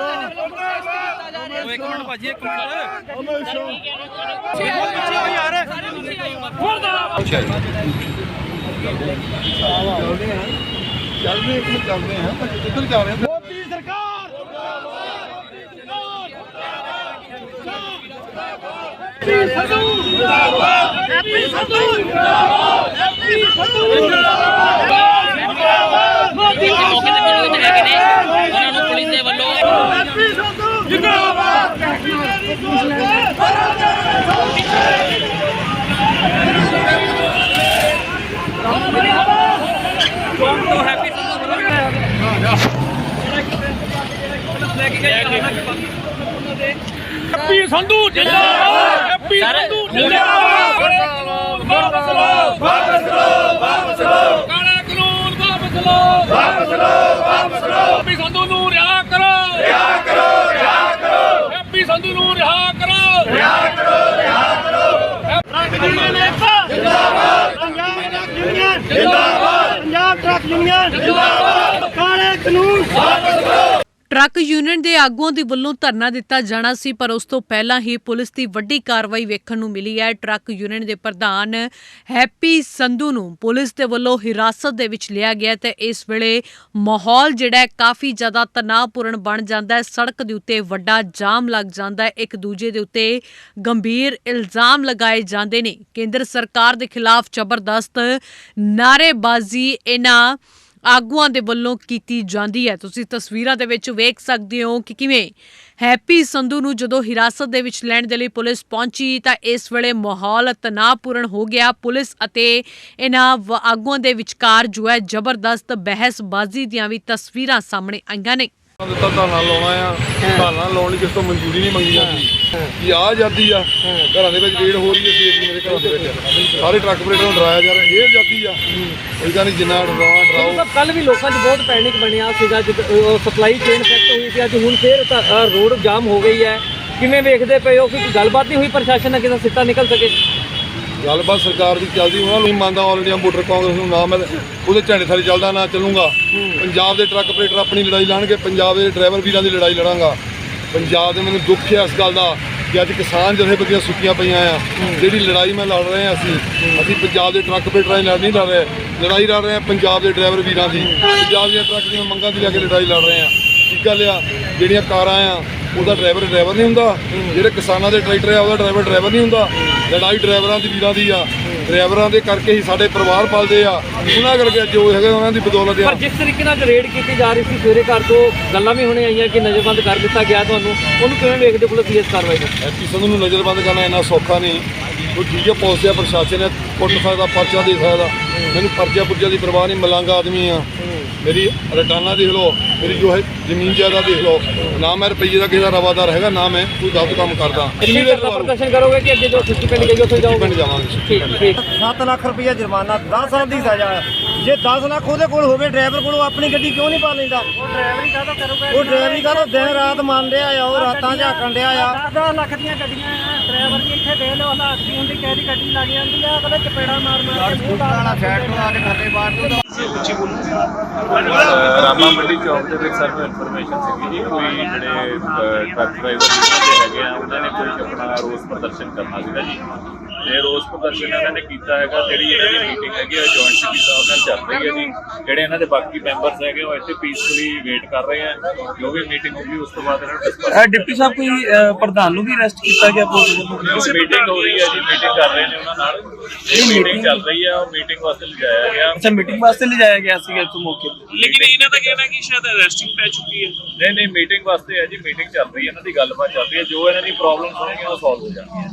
ਉਹ ਇੱਕ ਮਿੰਟ ਭਾਜੀ ਇੱਕ ਮਿੰਟ ਚੱਲਦੇ ਇੱਕ ਨੂੰ ਚੱਲਦੇ ਹਾਂ ਪਰ ਕਿੱਧਰ ਜਾ ਰਹੇ ਹੈਪੀ ਸੰਧੂ ਹੈਪੀ ਸੰਧੂ ਮੋਦੀ ਮੌਕੇ ਤੇ ਮਿਲੋ ਤੇ ਹੈਗੇ ਨੇ ਉਹਨਾਂ ਨੂੰ ਪੁਲਿਸ ਦੇ ਵੱਲੋਂ ਹੈਪੀ ਸੰਧੂ ਜਿੰਦਾਬਾਦ ਤੋਂ ਹੈਪੀ ਸੰਧੂ ਲੈ ਕੇ ਗਏ ਹੈਪੀ ਸੰਧੂ ਜਿੰਦਾਬਾਦ! ਹੈਪੀ ਸੰਧੂ ਜਿੰਦਾਬਾਦ! ਵਾਪਸ ਲਓ ਵਾਪਸ ਲਓ ਵਾਪਸ ਲਓ! ਕਾਲਾ ਕਾਨੂੰਨ ਵਾਪਸ ਲਓ! ਵਾਪਸ ਲਓ ਵਾਪਸ ਲਓ! ਹੈਪੀ ਸੰਧੂ ਨੂੰ ਰਿਹਾ ਕਰੋ! ਰਿਹਾ ਕਰੋ ਰਿਹਾ ਕਰੋ! ਹੈਪੀ ਸੰਧੂ ਨੂੰ ਰਿਹਾ ਕਰੋ! ਰਿਹਾ ਕਰੋ ਰਿਹਾ ਕਰੋ! ਟਰੱਕ ਯੂਨੀਅਨ ਏਕਤਾ ਜਿੰਦਾਬਾਦ! Punjab truck union! ਜਿੰਦਾਬਾਦ! Punjab truck union! ਜਿੰਦਾਬਾਦ! ਕਾਲੇ ਕਾਨੂੰਨ ਟਰੱਕ ਯੂਨੀਅਨ ਦੇ ਆਗੂਆਂ ਦੇ ਵੱਲੋਂ ਧਰਨਾ ਦਿੱਤਾ ਜਾਣਾ ਸੀ, ਪਰ ਉਸ ਤੋਂ ਪਹਿਲਾਂ ਹੀ ਪੁਲਿਸ ਦੀ ਵੱਡੀ ਕਾਰਵਾਈ ਵੇਖਣ ਨੂੰ ਮਿਲੀ ਹੈ। ਟਰੱਕ ਯੂਨੀਅਨ ਦੇ ਪ੍ਰਧਾਨ ਹੈਪੀ ਸੰਧੂ ਨੂੰ ਪੁਲਿਸ ਦੇ ਵੱਲੋਂ ਹਿਰਾਸਤ ਦੇ ਵਿੱਚ ਲਿਆ ਗਿਆ ਤੇ ਇਸ ਵੇਲੇ ਮਾਹੌਲ ਜਿਹੜਾ ਕਾਫੀ ਜ਼ਿਆਦਾ ਤਣਾਅਪੂਰਨ ਬਣ ਜਾਂਦਾ ਹੈ। ਸੜਕ ਦੇ ਉੱਤੇ ਵੱਡਾ ਜਾਮ ਲੱਗ ਜਾਂਦਾ ਹੈ। ਇੱਕ ਦੂਜੇ ਦੇ ਉੱਤੇ ਗੰਭੀਰ ਇਲਜ਼ਾਮ ਲਗਾਏ ਜਾਂਦੇ ਨੇ। ਕੇਂਦਰ ਸਰਕਾਰ ਦੇ ਖਿਲਾਫ ਜ਼ਬਰਦਸਤ ਨਾਅਰੇਬਾਜ਼ੀ ਇਹਨਾਂ ਆਗੂਆਂ ਦੇ ਵੱਲੋਂ ਕੀਤੀ ਜਾਂਦੀ ਹੈ। ਤੁਸੀਂ ਤਸਵੀਰਾਂ ਦੇ ਵਿੱਚ ਵੇਖ ਸਕਦੇ ਹੋ ਕਿ ਕਿਵੇਂ ਹੈਪੀ ਸੰਧੂ ਨੂੰ ਜਦੋਂ ਹਿਰਾਸਤ ਦੇ ਵਿੱਚ ਲੈਣ ਦੇ ਲਈ ਪੁਲਿਸ ਪਹੁੰਚੀ ਤਾਂ ਇਸ ਵੇਲੇ ਮਾਹੌਲ ਤਣਾਅਪੂਰਨ ਹੋ ਗਿਆ। ਪੁਲਿਸ ਅਤੇ ਇਹਨਾਂ ਵ- ਆਗੂਆਂ ਦੇ ਵਿਚਕਾਰ ਜੋ ਹੈ ਜ਼ਬਰਦਸਤ ਬਹਿਸਬਾਜ਼ੀ ਦੀਆਂ ਵੀ ਤਸਵੀਰਾਂ ਸਾਹਮਣੇ ਆਈਆਂ ਨੇ। ਦਿੱਤਾ ਧਾਨਾ ਲਾਉਣਾ ਆ। ਧਾਨਾ ਲਾਉਣ ਲਈ ਕਿਸ ਤੋਂ ਮਨਜ਼ੂਰੀ ਨਹੀਂ ਮੰਗੀ ਜਾਂਦੀ। ਕੀ ਆ ਆਜ਼ਾਦੀ ਆ। ਘਰਾਂ ਦੇ ਵਿੱਚ ਰੇਡ ਹੋ ਰਹੀ ਹੈ ਸੀ ਮੇਰੇ ਘਰਾਂ ਦੇ ਵਿੱਚ। ਸਾਰੇ ਟਰੱਕ ਪਲੇਟਾਂ ਨੂੰ ਡਰਾਇਆ ਜਾ ਰਿਹਾ। ਇਹ ਆਜ਼ਾਦੀ ਆ। ਇਦਾਂ ਨਹੀਂ ਜਿੰਨਾ ਡਰਾਉਣਾ ਡਰਾਓ। ਸਭ ਕੱਲ ਵੀ ਲੋਕਾਂ 'ਚ ਬਹੁਤ ਪੈਨਿਕ ਬਣਿਆ ਸੀਗਾ। ਜਦ ਸਪਲਾਈ ਚੇਨ ਹੋਈ ਸੀ। ਅੱਜ ਹੁਣ ਫੇਰ ਰੋਡ ਜਾਮ ਹੋ ਗਈ ਹੈ। ਕਿਵੇਂ ਵੇਖਦੇ ਪਏ ਹੋ? ਕਿ ਗੱਲਬਾਤ ਨਹੀਂ ਹੋਈ ਪ੍ਰਸ਼ਾਸਨ ਨਾਲ ਕਿਸੇ ਸਿੱਟਾ ਨਿਕਲ ਸਕੇ? ਗੱਲਬਾਤ ਸਰਕਾਰ ਦੀ ਚੱਲਦੀ, ਉਹਨਾਂ ਨੂੰ ਮੰਨਦਾ ਆਲ ਇੰਡੀਆ ਮੋਟਰ ਕਾਂਗਰਸ ਨੂੰ ਨਾ ਮੈਂ ਉਹਦੇ ਝੰਡੇ ਥੱਲੇ ਚੱਲਦਾ, ਨਾ ਚੱਲੂੰਗਾ। ਪੰਜਾਬ ਦੇ ਟਰੱਕ ਆਪਰੇਟਰ ਆਪਣੀ ਲੜਾਈ ਲੜਨਗੇ, ਪੰਜਾਬ ਦੇ ਡਰਾਈਵਰ ਵੀਰਾਂ ਦੀ ਲੜਾਈ ਲੜਾਂਗਾ। ਪੰਜਾਬ ਦੇ ਮੈਨੂੰ ਦੁੱਖ ਹੈ ਇਸ ਗੱਲ ਦਾ, ਕਿ ਅੱਜ ਕਿਸਾਨ ਜਥੇਬੰਦੀਆਂ ਸੁੱਕੀਆਂ ਪਈਆਂ ਆ। ਜਿਹੜੀ ਲੜਾਈ ਮੈਂ ਲੜ ਰਹੇ ਹਾਂ ਅਸੀਂ ਅਸੀਂ ਪੰਜਾਬ ਦੇ ਟਰੱਕ ਆਪਰੇਟਰਾਂ ਦੀ ਲੜ ਨਹੀਂ ਲੜ ਰਹੇ, ਲੜਾਈ ਲੜ ਰਹੇ ਹਾਂ ਪੰਜਾਬ ਦੇ ਡਰਾਈਵਰ ਵੀਰਾਂ ਦੀ। ਪੰਜਾਬ ਦੀਆਂ ਟਰੱਕ ਦੀਆਂ ਮੰਗਾਂ ਦੀ ਲੈ ਕੇ ਲੜਾਈ ਲੜ ਰਹੇ ਹਾਂ। ਠੀਕ ਗੱਲ ਆ? ਜਿਹੜੀਆਂ ਕਾਰਾਂ ਆ ਉਹਦਾ ਡਰਾਈਵਰ ਡਰਾਈਵਰ ਨਹੀਂ ਹੁੰਦਾ। ਜਿਹੜੇ ਕਿਸਾਨਾਂ ਦੇ ਟਰੈਕਟਰ ਆ ਉਹਦਾ ਡਰਾਈਵਰ ਡਰਾਈਵਰ ਨਹੀਂ ਹੁੰਦਾ। ਲੜਾਈ ਡਰਾਈਵਰਾਂ ਦੀ ਵੀਰਾਂ ਦੀ ਆ। ਡਰਾਈਵਰਾਂ ਦੇ ਕਰਕੇ ਹੀ ਸਾਡੇ ਪਰਿਵਾਰ ਪਲਦੇ ਆ। ਉਹਨਾਂ ਕਰਕੇ ਜੋ ਹੈਗਾ ਉਹਨਾਂ ਦੀ ਬਦੌਲਤ ਆ। ਪਰ ਜਿਸ ਤਰੀਕੇ ਨਾਲ ਰੇਡ ਕੀਤੀ ਜਾ ਰਹੀ ਸੀ ਸਵੇਰੇ ਘਰ ਤੋਂ ਗੱਲਾਂ ਵੀ ਹੋਣੇ ਆਈਆਂ ਕਿ ਨਜ਼ਰਬੰਦ ਕਰ ਦਿੱਤਾ ਗਿਆ ਤੁਹਾਨੂੰ। ਉਹਨੂੰ ਕਿਵੇਂ ਵੇਖਦੇ ਹੋ ਪੁਲਿਸ ਦੀ ਇਸ ਕਾਰਵਾਈ ਨੂੰ? ਐਪੀ ਸੰਧੂ ਨੂੰ ਨਜ਼ਰਬੰਦ ਕਰਨਾ ਇੰਨਾ ਸੌਖਾ ਨਹੀਂ। ਉਹ ਠੀਕ ਹੈ ਪੁਲਿਸ ਆ ਪ੍ਰਸ਼ਾਸਨ ਹੈ ਕੁੱਟ ਸਕਦਾ ਪਰਚਾ ਦੇ ਸਕਦਾ। ਮੈਨੂੰ ਪਰਚਾ ਪੁਰਜਾ ਦੀ ਪਰਵਾਹ ਨਹੀਂ ਮਲੰਗ ਆਦਮੀ ਆ। ਮੇਰੀ ਰਟਾਨਾ ਦੇਖ ਲਓ ਮੇਰੀ ਜੋ ਹੈ ਜ਼ਮੀਨ ਜਾਇਦਾਦ ਦੇਖ ਲਓ ਨਾ ਮੈਂ ਰੁਪਈਏ ਦਾ ਕਿਸੇ ਦਾ ਰਵਾਦਾਰ ਹੈਗਾ ਨਾ ਮੈਂ ਕੋਈ ਗਲਤ ਕੰਮ ਕਰਦਾ। ਕਿੰਨੀ ਕਿੰਨੀ ਦੇਰ ਦੇਰ ਦਾ ਤੋਂ ਪ੍ਰਦਰਸ਼ਨ ਕਰੋਗੇ ਕਿ ਅੱਗੇ ਜੋ ਸੁੱਚੀ ਪਿੰਡ ਗਈ ਉੱਥੇ ਜਾਓਗੇ? ਪਿੰਡ ਜਾਵਾਂਗੇ। ਠੀਕ ਠੀਕ 7 ਲੱਖ ਰੁਪਇਆ ਜੁਰਮਾਨਾ 10 ਸਾਲ ਦੀ ਸਜ਼ਾ ਹੈ। ਜੇ 10 ਲੱਖ ਉਹਦੇ ਕੋਲ ਹੋਵੇ ਡਰਾਈਵਰ ਕੋਲ ਆਪਣੀ ਗੱਡੀ ਕਿਉਂ ਨਹੀਂ ਪਾ ਲੈਂਦਾ? ਉਹ ਡਰਾਈਵਰੀ ਕਾਹਤੋਂ ਕਰੂਗਾ? ਉਹ ਡਰਾਈਵਰੀ ਕਾਹਤੋਂ ਦਿਨ ਰਾਤ ਮੰਨ ਰਿਹਾ ਆ ਉਹ ਰਾਤਾਂ ਝਾਕਣ ਡਿਆ ਆ। 10 ਲੱਖ ਦੀਆਂ ਗੱਡੀਆਂ ਆ ਡਰਾਈਵਰ ਦੀ ਇੱਥੇ ਦੇ ਲਓ ਹਾਲਾਤ ਕੀ ਹੁੰਦੀ ਕਿਸੇ ਦੀ ਗੱਡੀ ਲੱਗ ਜਾਂਦੀ ਆ ਅਗਲੇ ਚਪੇੜਾ ਮਾਰ ਮਾਰ ਕੇ ਮੂੰਹ ਵਾਲਾ ਸਾਈਡ ਤੋਂ ਆ ਕੇ ਥੱਲੇ ਬਾਹਰ ਰਾਮਾ ਮੰਡੀ ਚੌਕ ਦੇ ਵਿੱਚ ਸਾਨੂੰ ਇਨਫੋਰਮੇਸ਼ਨ ਸੀਗੀ ਜੀ ਕੋਈ ਜਿਹੜੇ ਅਹ, ਟਰੱਕ ਡਰਾਈਵਰ ਜਿਹੜੇ ਹੈਗੇ ਆ ਉਹਨਾਂ ਨੇ ਕੋਈ ਆਪਣਾ ਰੋਸ ਪ੍ਰਦਰਸ਼ਨ ਕਰਨਾ ਸੀਗਾ ਜੀ। ਤੇ ਰੋਸ ਪ੍ਰਦਰਸ਼ਨ ਇਹਨਾਂ ਨੇ ਕੀਤਾ ਹੈਗਾ ਜਿਹੜੀ ਇਹਨਾਂ ਦੀ ਮੀਟਿੰਗ ਹੈਗੀ ਆ ਜੁਆਇੰਟ ਸਿਟੀ ਸਾਹਿਬ ਨਾਲ ਚੱਲ ਰਹੀ ਹੈ ਜੀ। ਜਿਹੜੇ ਇਹਨਾਂ ਦੇ ਬਾਕੀ ਮੈਂਬਰਸ ਹੈਗੇ ਉਹ ਇੱਥੇ ਪੀਸਫੁਲੀ ਵੇਟ ਕਰ ਰਹੇ ਆ। ਜੋ ਵੀ ਮੀਟਿੰਗ ਹੋਊਗੀ ਉਸ ਤੋਂ ਬਾਅਦ ਇਹਨਾਂ ਨੂੰ ਡਿਸਕਸ ਡਿਪਟੀ ਸਾਹਿਬ ਕੋਈ ਪ੍ਰਧਾਨ ਨੂੰ ਵੀ ਅਰੈਸਟ ਕੀਤਾ ਗਿਆ ਪੁਲਿਸ ਵੱਲੋਂ? ਮੀਟਿੰਗ ਹੋ ਰਹੀ ਹੈ ਜੀ ਮੀਟਿੰਗ ਕਰ ਰਹੇ ਨੇ ਉਹਨਾਂ ਨਾਲ। ਇਹ ਮੀਟਿੰਗ ਚੱਲ ਰਹੀ ਹੈ ਉਹ ਮੀਟਿੰਗ ਵਾਸਤੇ ਲਿਜਾਇਆ ਗਿਆ। ਅੱਛਾ ਮੀਟਿੰਗ ਵਾਸਤੇ ਲਿਜਾਇਆ ਗਿਆ ਸੀਗਾ ਇੱਥੋਂ ਮੌਕੇ ਤੇ। ਲੇਕਿਨ ਇਹਨਾਂ ਦਾ ਕਹਿਣਾ ਕਿ ਸ਼ਾਇਦ ਅਰੈਸਟਿੰਗ ਪੈ ਚੁੱਕੀ ਹੈ। ਨਹੀਂ ਨਹੀਂ ਮੀਟਿੰਗ ਵਾਸਤੇ ਹੈ ਜੀ ਮੀਟਿੰਗ ਚੱਲ ਰਹੀ ਹੈ ਇਹਨਾਂ ਦੀ ਗੱਲਬਾਤ ਚੱਲ ਰਹੀ ਹੈ। ਜੋ ਇਹਨਾਂ ਦੀ ਪ੍ਰੋਬਲਮਸ ਹੋਣਗੀਆਂ ਉਹ ਸੋਲਵ ਹੋ ਜਾਣਗੀਆਂ।